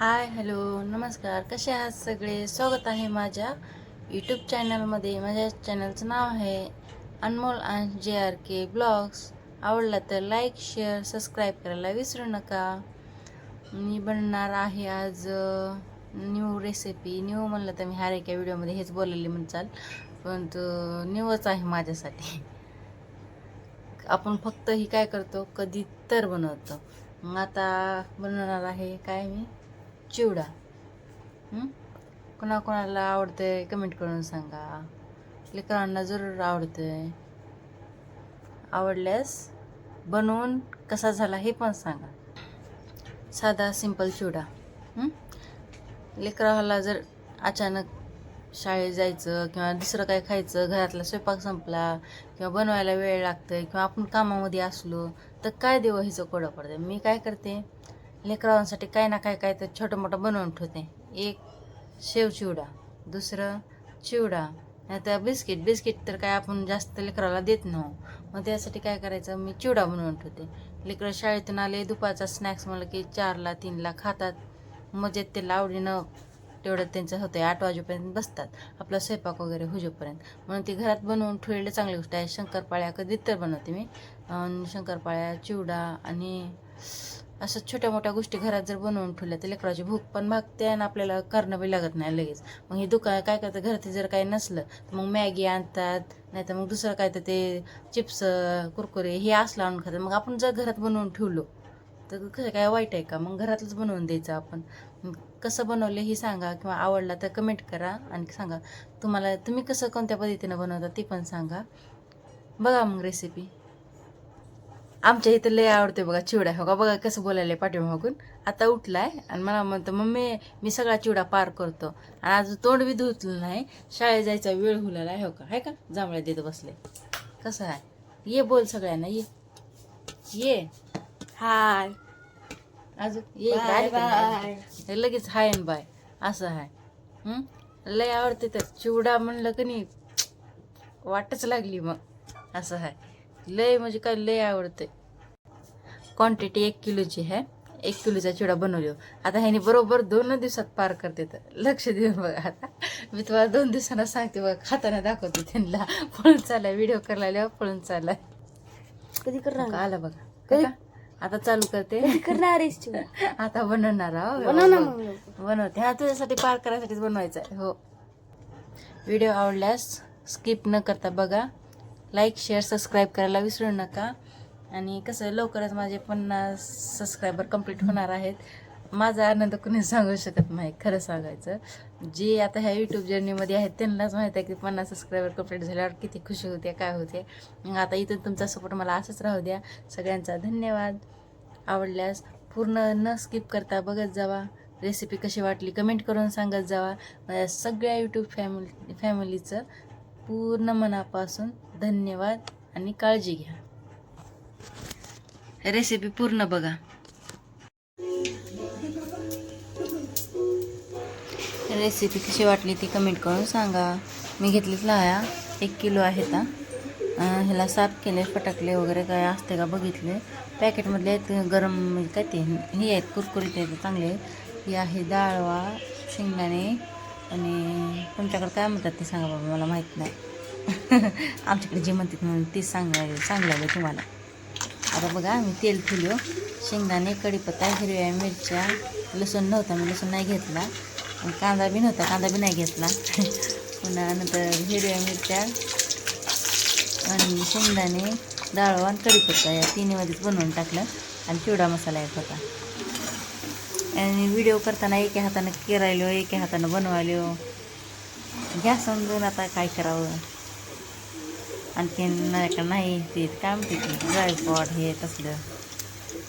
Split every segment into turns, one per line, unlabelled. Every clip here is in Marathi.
हाय हॅलो नमस्कार. कसे आहात सगळे? स्वागत आहे माझ्या यूट्यूब चॅनलमध्ये माझ्या चॅनलचं नाव आहे अनमोल आणि जे आर के ब्लॉग्स. आवडला तर लाईक शेअर सबस्क्राईब करायला विसरू नका. मी बनणार आहे आज न्यू रेसिपी न्यू म्हणलं तर मी हर एका व्हिडिओमध्ये हेच बोललेली म्हणचाल. पण न्यूच आहे माझ्यासाठी. आपण फक्त ही काय करतो? कधी तर बनवतो. मग आता बनवणार आहे काय मी? चिवडा. कोणाकोणाला आवडते कमेंट करून सांगा. लेकरांना जरूर आवडते आवडल्यास बनवून कसा झाला हे पण सांगा. साधा सिंपल चिवडा. लेकराला जर अचानक शाळेत जायचं किंवा दुसरं काय खायचं घरातला स्वयंपाक संपला किंवा बनवायला वेळ लागतं किंवा आपण कामामध्ये असलो तर काय देवं हिचं कोडं पडतं मी काय करते? लेकरांसाठी काही ना काही काय तर छोटं मोठं बनवून ठेवते. एक शेव चिवडा दुसरं चिवडा नाहीतर बिस्किट. बिस्किट तर काय आपण जास्त लेकराला देत नाही. मग त्यासाठी काय करायचं? मी चिवडा बनवून ठेवते. लेकरं शाळेतून आले दुपारचा स्नॅक्स म्हणलं की चारला तीनला खातात. मजेत त्याला आवडीनं तेवढं त्यांचं होतं आठ वाजेपर्यंत बसतात. आपला स्वयंपाक वगैरे होजोपर्यंत. म्हणून ती घरात बनवून ठेवलेलं चांगली गोष्ट आहे. शंकरपाळ्या कधी तर बनवते मी. शंकरपाळ्या चिवडा आणि असं छोट्या मोठ्या गोष्टी घरात जर बनवून ठेवल्या तर लेकराची भूक पण भागते आणि आपल्याला करणं बी लागत नाही लगेच. मग हे दुकान काय करतं घरात जर काही नसलं तर मग मॅगी आणतात नाही तर मग दुसरं काय तर ते चिप्स कुरकुरे हे असलं आणून खातात. मग आपण जर घरात बनवून ठेवलो तर कसं काय वाईट आहे का? मग घरातलंच बनवून द्यायचं आपण. कसं बनवलं हे सांगा किंवा आवडला तर कमेंट करा आणि सांगा तुम्हाला तुम्ही कसं कोणत्या पद्धतीनं बनवता ते पण सांगा. बघा मग रेसिपी आमच्या इथं लय आवडते बघा चिवडा. हो का बघा कसं बोलायला पाठीमागून. आता उठलाय आणि मला म्हणतो मम्मी मी सगळा चिवडा पार करतो. आणि आज तोंड बी धुतलं नाही. शाळेत जायचा वेळ हुलेला हो का? आहे का? जांभळ्या देत बसले. कसं आहे ये बोल सगळ्यांना ये. ये.
हाय.
अजून? ये
बाय
लगेच हाय आणि बाय. असं आहे हं? लय आवडते तर. चिवडा म्हणलं की नाही वाटच लागली मग. असं आहे लय म्हणजे काय लय आवडते क्वांटिटी एक किलोची आहे. एक किलोचा चिवडा बनवलो आता ह्याने बरोबर दोन दिवसात पार करते तर. लक्ष देऊन बघा आता. मी तुम्हाला दोन दिवसांना सांगते बघा. खाताना दाखवते त्यांना. पळून चाललाय. व्हिडिओ करायला पळून चाललाय.
कधी करणार?
आला बघा.
कधी?
आता चालू करते.
करणार
आता बनवणार
मग लवकर.
बनवते. हा तुझ्यासाठी पार करायसाठीच बनवायचं आहे हो. व्हिडिओ आवडल्यास स्किप न करता बघा. लाईक शेअर सबस्क्राईब करायला विसरू नका. आणि कसं लवकरच माझे पन्नास सबस्क्रायबर कंप्लीट होणार आहेत. माझा आनंद कुणी सांगू शकत नाही खरं सांगायचं. जे आता ह्या यूट्यूब जर्नीमध्ये आहेत त्यांनाच माहीत आहे की पन्नास सबस्क्रायबर कंप्लीट झाल्यावर किती खुशी होते काय होते. मग आता इथून तुमचा सपोर्ट मला असंच राहू द्या. सगळ्यांचा धन्यवाद. आवडल्यास पूर्ण न स्किप करता बघत जावा. रेसिपी कशी वाटली कमेंट करून सांगत जावा. माझ्या सगळ्या यूट्यूब फॅमिली फॅमिलीचं पूर्ण मनापासून धन्यवाद आणि काळजी घ्या. रेसिपी पूर्ण बघा. रेसिपी कशी वाटली ती कमेंट करून सांगा. मी घेतलीच लाया. एक किलो आहेत हा. ह्याला साफ केले फटाकले वगैरे काय असते का बघितले. पॅकेटमधले आहेत गरम म्हणजे काय ते हे आहेत कुरकुरीत आहेत चांगले. ही आहे डाळवा शेंगदाणे आणि तुमच्याकडे काय म्हणतात ते सांगा बाबा मला माहीत नाही. आमच्याकडे जे म्हणतात म्हणून ते सांगाय सांगलं तुम्हाला. आता बघा मी तेल ठेवलो. शेंगदाणे कढीपत्ता हिरव्या मिरच्या लसूण नव्हता मी लसूण नाही घेतला. कांदा बी नव्हता कांदा बी नाही घेतला. पुन्हा नंतर हिरव्या मिरच्या आणि शेंगदाणे डाळ आणि कढीपत्ता या तिन्हीमध्येच बनवून टाकलं. आणि चिवडा मसाला एक होता. आणि व्हिडिओ करताना एका हातानं किरायलो एका हातानं बनवायलो. घ्या समजून आता काय करावं. आणखीन नाही का नाही ते काय म्हणते ड्राय ड्रायपॉट हे तसलं.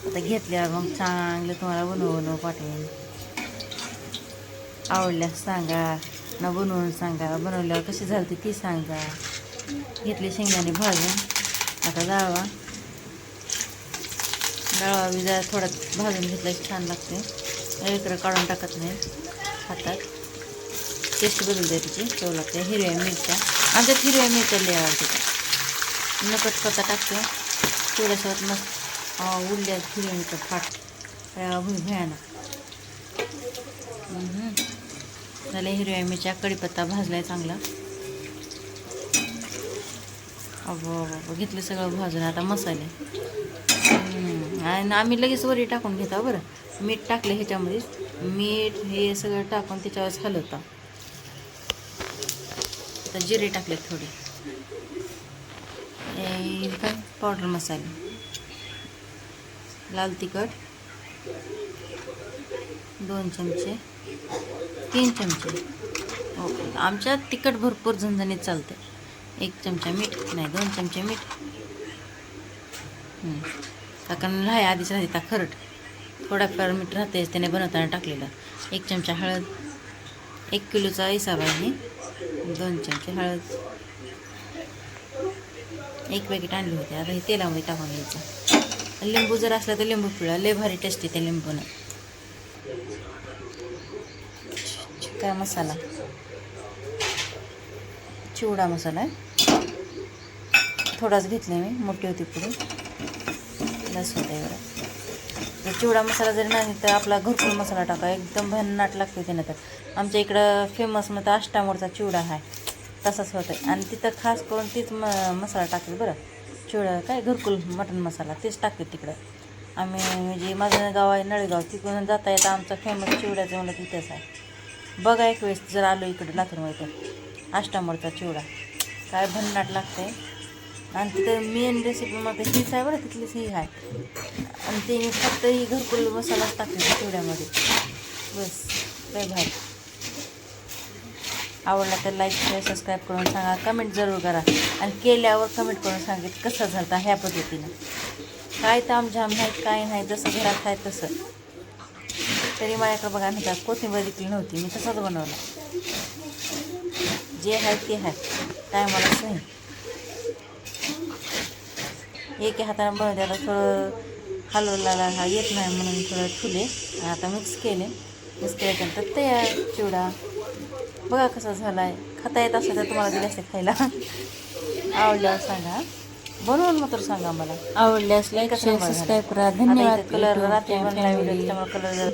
आता घेतल्यावर मग चांगलं तुम्हाला बनवून पाठवेन. आवडल्यास सांगा. न बनवून सांगा. बनवल्यावर कशी झाली ती सांगा. घेतले शेंगदाणे भाजून. आता डाळवा डाळवा बी जरा थोडा भाजून घेतला छान लागते. इकडं काढून टाकत नाही. हातात. टेस्ट बदलते त्याची चव लागते. हिरव्या मिरच्या. आमच्यात हिरव्या मिरच्या लय आवडते नकट करता टाकतो. थोड्यासोबत मस्त उडल्या हिरव्या फाट भयानक झालं हिरव्या मिरच्या कढीपत्ता आहे चांगला. अगो घेतलं सगळं भाजून आता मसाले. आणि आम्ही लगेच वरी टाकून घेता बरं. मीठ टाकलं ह्याच्यामध्ये. मीठ हे सगळं टाकून त्याच्यावरच हलवता. आता जिरे टाकले थोडे. हे काय पावडर मसाले. लाल तिखट दोन चमचे तीन चमचे. हो, ओके आमच्या तिखट भरपूर झणझणीत चालते एक चमचा मीठ नाही दोन चमचे मीठ. काकांना कारण आधीच राहते ता खरट. थोडाफार मीठ राहते त्याने बनवताना टाकलेलं. एक चमचा हळद एक किलोचा हिसाब आहे. दोन चमचे हळद एक पॅकेट आणले होते. आता हे तेलामध्ये टाकून घ्यायचं. लिंबू जर असला तर लिंबू पिळा. लय भारी टेस्ट येते लिंबूनं काय मसाला? चिवडा मसाला आहे. थोडाच घेतला मी. मोठी होती पुढे. लस होता एवढा. जर चिवडा मसाला जरी नाही तर आपला घरकुल मसाला टाका. एकदम भन्नाट लागते त्यानं तर. आमच्या इकडं फेमस मग अष्टामोडचा चिवडा आहे. तसाच होतं आणि तिथं खास करून तीच म मसाला टाकते बरं. चिवडा काय घरकुल मटण मसाला तेच टाकते तिकडं. आम्ही म्हणजे माझं गाव आहे नळेगाव तिकडून जाता येतं आमचा फेमस चिवड्याचं म्हणलं तिथंच आहे. बघा एक वेळेस जर आलो इकडं लातूरमध्ये तर अष्टामोडचा चिवडा. काय भन्नाट लागतंय. आणि तिथं मेन रेसिपीमध्ये हीच आहे बरं तिथलीच ही आहे. आणि ते फक्त ही घरकुल मसालाच टाकते चिवड्यामध्ये. बस काय भारी. आवडला तर लाईक शेअर सबस्क्राईब करून सांगा. कमेंट जरूर करा. आणि केल्यावर कमेंट करून सांगित कसं झालं ह्या पद्धतीनं. काय तामझाम नाही काय नाही जसं घरात आहे तसं. तरी माझ्याकडे बघा नाही का कोथिंबीर विकली नव्हती मी तसंच बनवलं. जे आहे ते आहे. काय मला नाही. एका हाताने बनवत्याला आता थोडं हलवला हा येत नाही म्हणून थोडं ठुले. आता मिक्स केले. मिक्स केल्यानंतर तयार चिवडा. बघा कसा झाला आहे खाता येत असेल तर तुम्हाला दिले असते खायला. आवडल्यावर सांगा. बनवून मात्र सांगा मला
आवडल्यास लाईक? सबस्क्राईब करा. धन्यवाद.
कलर रात्री बनला. व्हिडिओ त्याच्यामुळे कलर